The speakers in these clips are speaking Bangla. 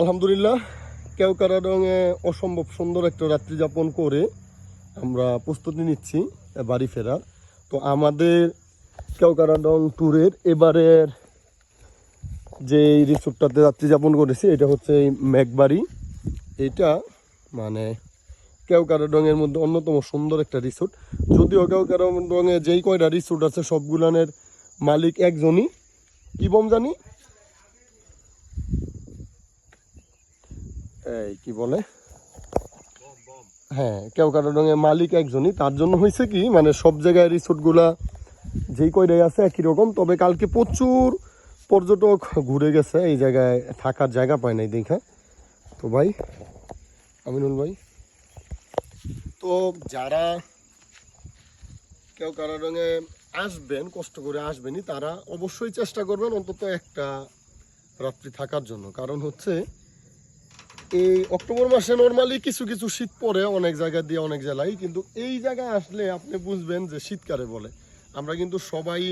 আলহামদুলিল্লাহ কেওকারাডংয়ে অসম্ভব সুন্দর একটা রাত্রি যাপন করে আমরা প্রস্তুতি নিচ্ছি বাড়ি ফেরার। তো আমাদের কেওকারাডং ট্যুরের এবারের যে রিসোর্টটাতে রাত্রি যাপন করেছি, এটা হচ্ছে মেঘবাড়ি। এটা মানে কেওকারাডংয়ের মধ্যে অন্যতম সুন্দর একটা রিসোর্ট। যদিও কেওকারাডংয়ে যেই কয়টা রিসোর্ট আছে, সবগুলানের মালিক একজনই। কি বম জানি? এই, কি বলে? হ্যাঁ কেওকাটাডঙের মালিক একজনই। তার জন্য হয়েছে কি মানে সব জায়গায় রিসোর্টগুলা যেই কয়টাই আছে একই রকম, তবে কালকে প্রচুর পর্যটক ঘুরে গেছে। এই জায়গায় থাকার জায়গা পায় নাই দেখা। তো ভাই, আমিনুল ভাই। তো যারা কেউ কারাডঙে আসবেন, কষ্ট করে আসবেনই, তারা অবশ্যই চেষ্টা করবেন অন্তত একটা রাত্রি থাকার জন্য। কারণ হচ্ছে এই অক্টোবর মাসে নর্মালি কিছু কিছু শীত পড়ে, অনেক জায়গা দিয়ে অনেক জেলায়, কিন্তু এই জায়গায় আসলে আপনি বুঝবেন যে শীতকালে বলে। আমরা কিন্তু সবাই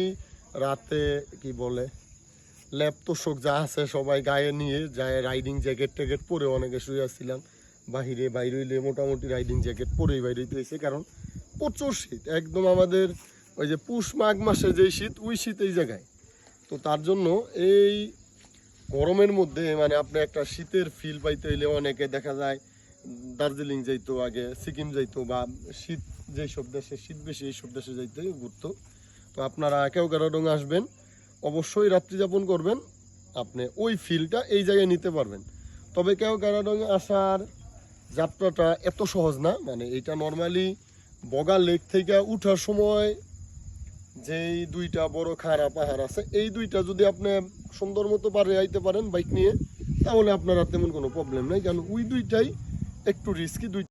রাতে কি বলে, ল্যাপ তোষক যা আছে সবাই গায়ে নিয়ে যায় রাইডিং জ্যাকেট ট্যাকেট পরে অনেকে শুয়ে আসছিলাম। বাহিরে বাইরে হইলে মোটামুটি রাইডিং জ্যাকেট পরেই বাইরে হইতে হয়েছে কারণ প্রচুর শীত। একদম আমাদের ওই যে পুষ মাঘ মাসে যেই শীত, ওই শীত এই জায়গায়। তো তার জন্য এই গরমের মধ্যে মানে আপনি একটা শীতের ফিল পাইতে হইলে অনেকে দেখা যায়, দার্জিলিং যাইতো আগে, সিকিম যাইতো বা শীত যেই সব দেশে, শীত বেশি এই সব দেশে যাইতে ঘুরতো। তো আপনারা কেউ কারোডং আসবেন, অবশ্যই রাত্রি যাপন করবেন, আপনি ওই ফিলটা এই জায়গায় নিতে পারবেন। তবে কেউ কারাডং আসার যাত্রাটা এত সহজ না মানে এটা নর্মালি বগা লেক থেকে উঠার সময় যেই দুইটা বড় খাড়া পাহাড় আছে, এই দুইটা যদি আপনি সুন্দর মতো পারে আইতে পারেন বাইক নিয়ে, তাহলে আপনার আর তেমন কোনো প্রবলেম নাই। কারণ ওই দুইটাই একটু রিস্কি দুই